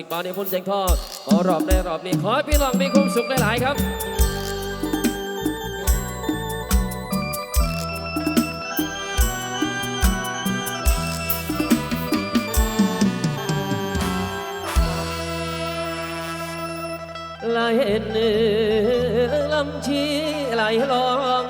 อีกบาในพุ่นเสียงทอดขอรอบในรอบนี้ขอให้พี่น้องมีความสุขหลายๆครับลายเห็นลำชีไหลลอง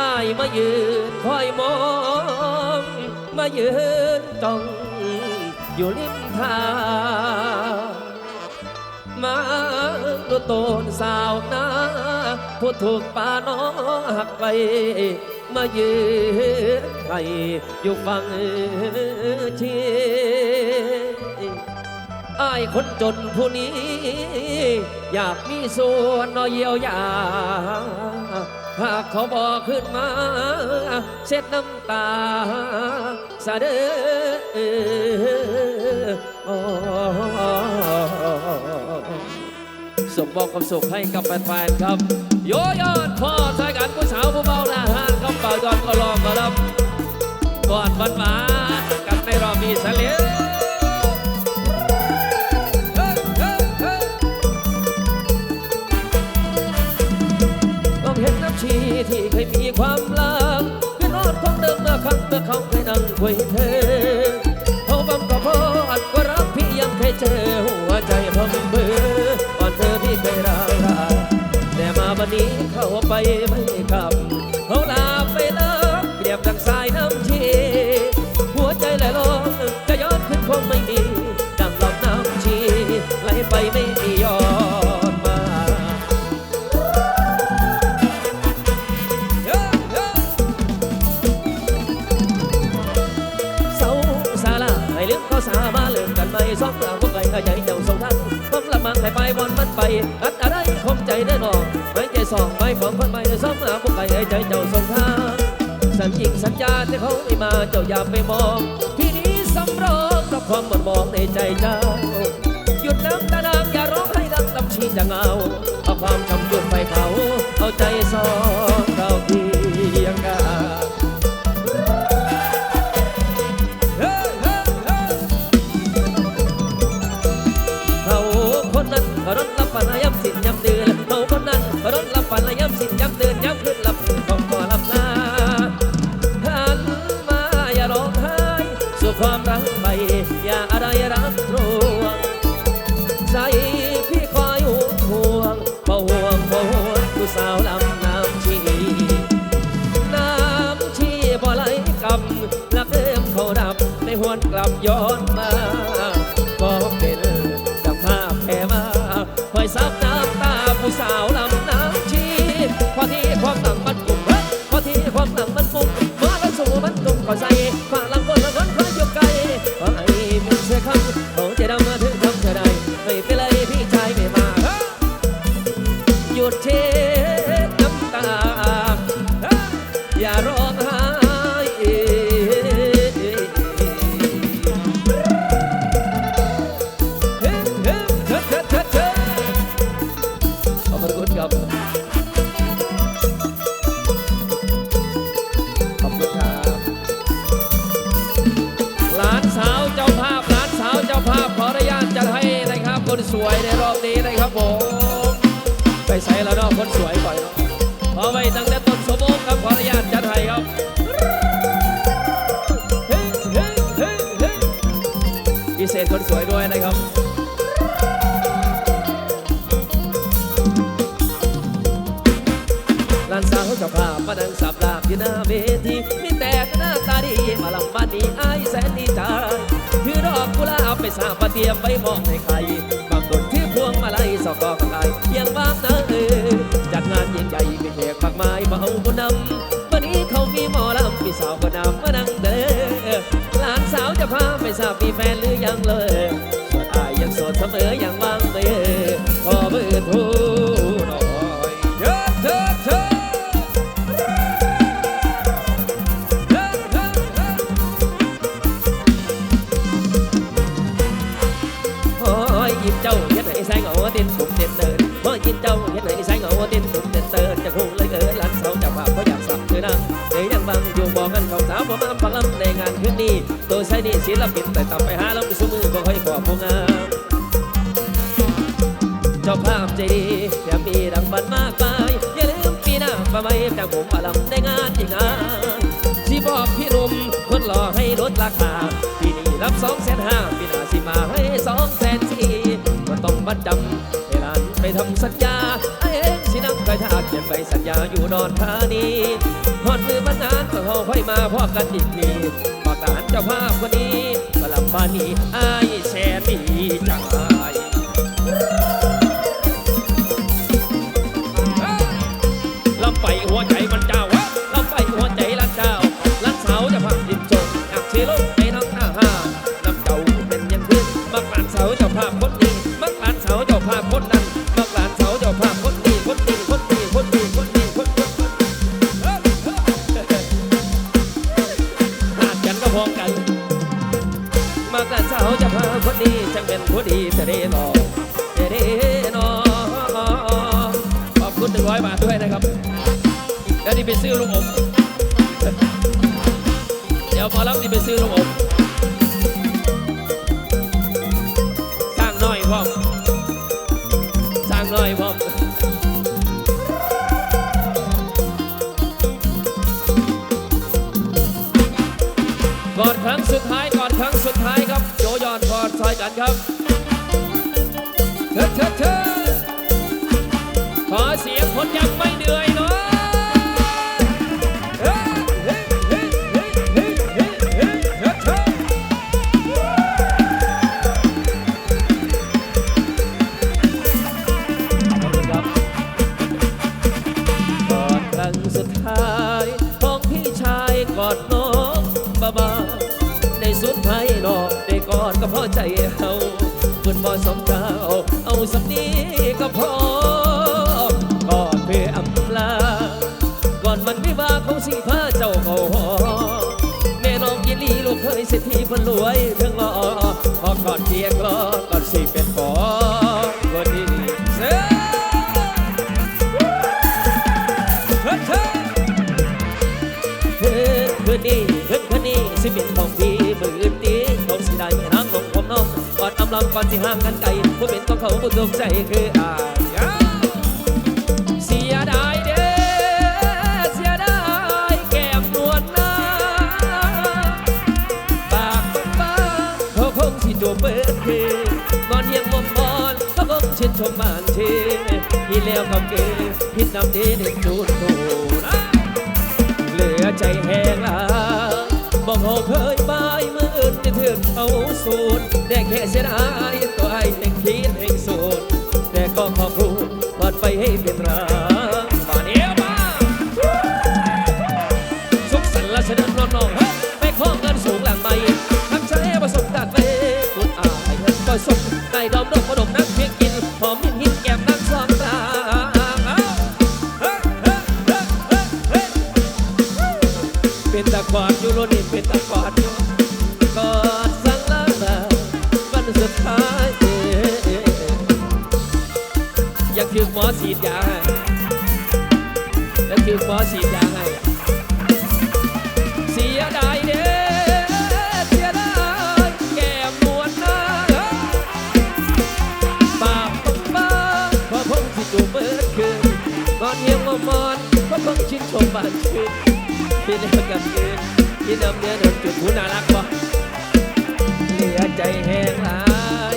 อายมายืนคอยมอง มายืนจ้อง อยู่ริมทางมาดูโตนสาวนาผู้ถูกป่าน้องหักไป มายืนให้อยู่ฟังเชียร์อายคนจนผู้นี้ อยากมีส่วนน้อยเยียวยาหากเขาบอกขึ้นมา เช็ดน้ำตาสะเด้อ ส่งบอกความสุขให้กับแฟนๆครับ โยยอดพ่อชายกันผู้สาวผู้เบาหน้าห้านครับป่าจอนก็ลองมารับก่อนวันหวากันในรอบนี้สลียวเฮ้ยเฮ้ยเฮ้ยต้องเห็นน้ำชีที่เคยมีความลับเป็นรอดของเดิมเมื่อครั้งเมื่อเขาเคยนั่งคุยเธอาไปไม่กลับเขาลาไปแล้วเปรียบดังสายน้ำชีหัวใจไหลลงจะย้อนขึ้นคงไม่มีดังลำน้ำชีไหลไปไม่มีย้อนมาเสาสาลาให้ลืมเขาสามาเลิกกันไปสองเราพวกไก่ขยายเจ้าทรงทันความละมังให้ไปบอลมันไป สองไม่ของคนใหม่สองเราพวกไก่ให้ใจเจ้าทรงทางสัญญิงสัญญาที่เขาไม่มาเจ้าอย่าไปมอง ที่นี้สำรองกับความหมดมองในใจเจ้า หยุดน้ำตาดำอย่าร้องให้ดังลำชีจะเงาเอาความช้ำจุดไปเผาเอาใจสองเราเพียงกัน เอิมเขาดับในหวนกลับย้อนมา พิเศษคนสวยด้วยนะครับลานสาวเจ้าภาพมานั่งสับลาบอยู่หน้าเวทีมีแต่หน้าตาดีมาลำบ้านนี้อายแสนดีใจถือดอกกุหลาบไปสาบเตรียมไปมองให้ใครบางคนถือพวงมาลัยสอกอกลายเพียงบางนะเออจัดงานยิ่งใหญ่มีแขกมากมายมาเอาบุญนำวันนี้เขามีหมอลำมีสาวก็นำมานั่ง มีแฟนหรือยังเลย งบังอยู่บอกกันเขาสาวผมมาฟังลำในงานคืนนี้ตัวใช้นี่ศิลปินแต่ต่ำไปหาลำสมือของผู้งามเจ้าภาพใจดีแถมมีดังบันมากมายอย่าลืมปีหน้ามาไม่แต่งผมมาลำได้งานอีกงานสิบอกพี่หนุ่มคนหล่อให้ลดราคาปีนี้รับสองแสนห้าปีหน้าสิมาให้สองแสนสี่ก็ต้องมัดจำให้หลานไปทำสัญญาไอ้เองสินั่งคอยท่าเขียนใบสัญญาอยู่ดอนธานีหอดมือมันงานก็ เฮาค่อยมาพ่อกันอีกทีฝากานเจ้าภาพคนนี้กลับบ้านนี้อ้ายแสนดีจ้า ผู้ดีแต่เด้นอแต่เด้นอขอบคุณหนึ่งร้อยบาทด้วยนะครับ แล้วนี่ไปซื้อลูกอม เดี๋ยวหมอลำนี่ไปซื้อลูกอมสร้างน้อยพร้อมสร้างน้อยพร้อมก่อนครั้งสุดท้ายก่อนครั้งสุดท้ายครับโยยอนกอดซอยกันครับ เชิญเชิญเชิญขอเสียงคนยังไม่ สำนี้ก็พอกอดเพื่ออำลา ก่อนมันวิวาห์ของสีผ้าเจ้าเขาหอแม่น้องยินลีลูกเคยเศรษฐีเพันรวยเพิ่งรอพอกอดเพียงรอก่อนสิเป็นปอก็ดีเซ่เฮ้ยเฮ้ยเฮ้ยคืนนี้เฮ้ยคืนนี้สิเป็นของพี่ ก่อนสิห้ามกันไกลผู้เป็นของเขาผู้ถูกใจคืออายเสียดายเด้อเสียดายแก้มนวลนาปากบาเขาคงสิจบเบิดคืนอนเฮียงมอมมอนเขาคงชื่นชมบ้านเชที่แล้วกับเกพิดนำเดเด็กจูนตูนะเหลือใจแห้งลาบอกเขาเคยบายมืออื่นจะถึงเอาสูตรได้แค่ เสียดายตัวไอ้แห่งคิดแห่งโสูตรแต่ก็ขอพูดปลอดไปให้เป็นรางมาเดียวมาสุขสันต์และเสด็จน้องน้องๆเฮ้ยไปข้อเงินสูงหลังไม่ทักใช้ประสบการณ์ไปคุณอายเงินก็สมได้ดอมดอกกระดมนักเพียงกินหอมหินหินแก้มนั่งสองตาเป็นตะกอดอยู่โลนี่เป็นตะกอดอยู่ ฉีดยาให้อยากถือหมอฉีดยาให้เสียดายเด้อเสียดายแก้มนวลนาปาปังปังพอพงที่จูบเบิดคืนนอนเหี่ยวมอมอนพอพงชินชมบ้านคืนที่เดียวกับคืนที่เดิมเดือนเดิมจุดหูน่ารักบ่เหลือใจแห้งหาย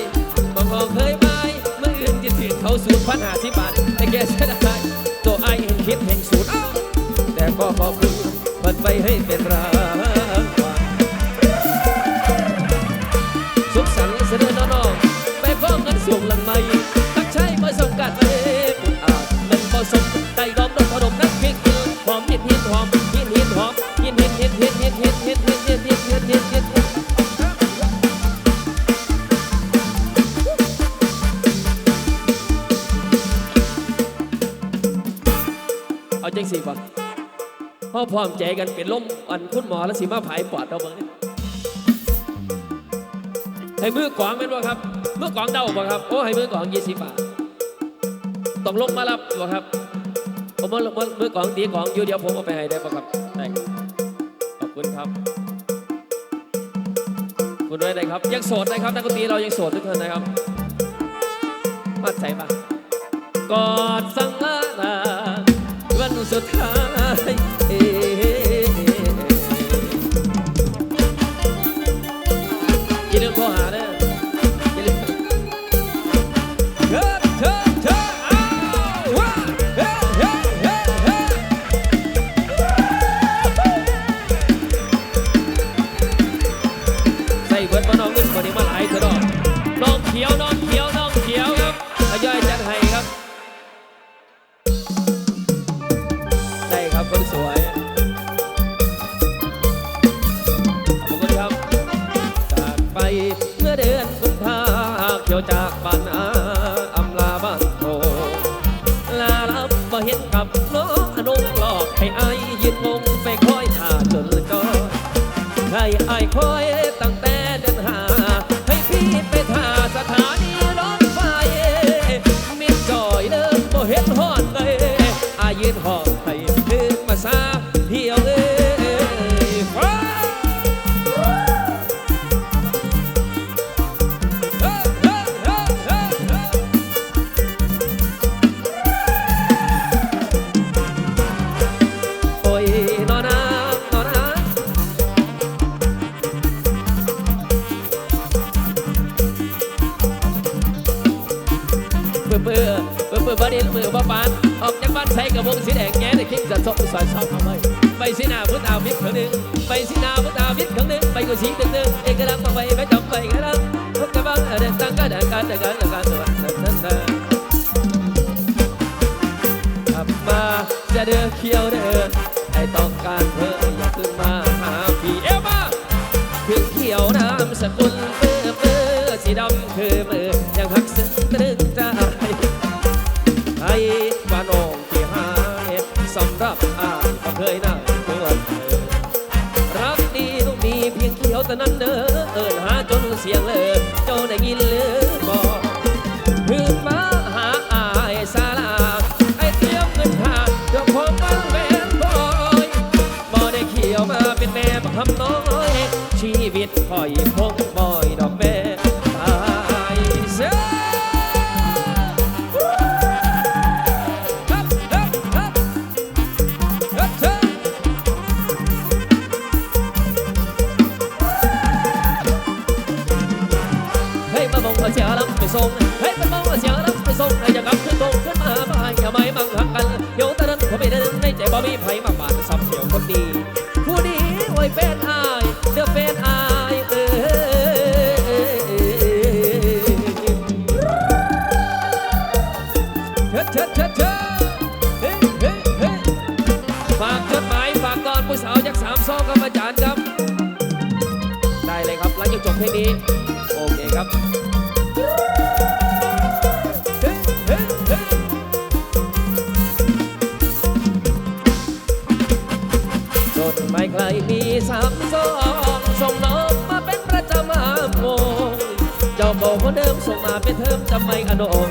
บอกบอกเคยมเสียเขาสูตรพันหาสิบบาทแต่แกเสียดายตัวไอเห็นคลิปเห็นสูตรอ้าวแต่ก็ขอบคุณมันไปให้เป็นรา ร้อมใจกันเป็นล้มอันคุณหมอและสีมาผายปอดเราเบิ่งให้มือกวางเป็นบ่ครับมือกวางเดาบ่ครับโอ้ให้มือกวางยี่สิบบาทต้องลงมารับบ่ครับผมมือมือกวางตีกวางอยู่เดียวผมเอาไปให้ได้บ่ครับได้ขอบคุณครับคุณด้วยนะครับ ยังโสดนะครับนักดนตรีเรายังโสดทุกคนนะครับมาใจปะกอดสังลาลาวันสุดท้าย เด้อเขียวเด้อไอต้องการเธออย่าขึ้นมาหาพี่เอมาถึงเขียวน้ำสกุลเปื้อเปื้อสีดำคือมือยังหักซึ้งตรึกใจไอ้บ้านองที่หายสำหรับอ้ายก็เคยนั่งเวดนรักดีต้องมีเพียงเขียวแต่นั้นเด้อเอิญหาจนเสียงเลย อยคงบ่อยดอกแม่ตายเสียครับครับครับครับเชิญเฮ้ยมามองเอาเสียลำไปส่งเฮ้ยมามองเอาเสียลำไปส่งให้จะกลับขึ้นตรงขึ้นมาบ้านอย่าไม่บังหักกันโยตะรันเขาไม่ได้ในใจบ่มีไผมัก may ano oh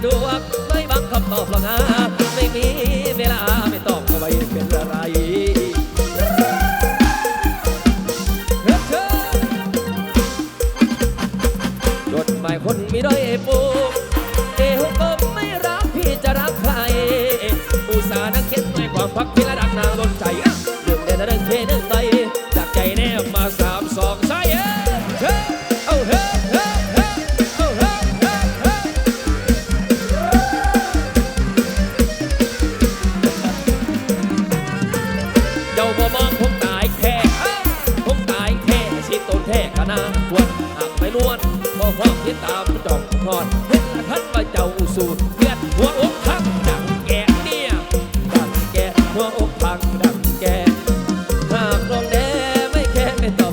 ะดวกไม่บังคำตอบหรอกนะไม่มี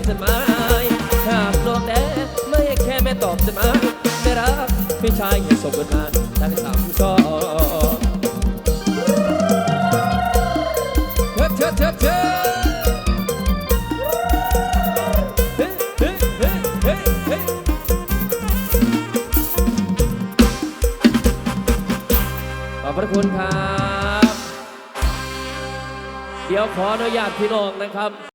ไม่ตอบสนไหมหากลองแดไม่แค่ไม่ตอบสนไหมไม่รักพี่ชายอย่าส่งกันมาทั้งสามซองเฮ้ยเชิดเชิดเชิดเฮ้ยเฮ้ยเฮ้ยเฮ้ยเฮ้ยขอบพระคุณครับ เดี๋ยวขออนุญาตพี่น้องนะครับ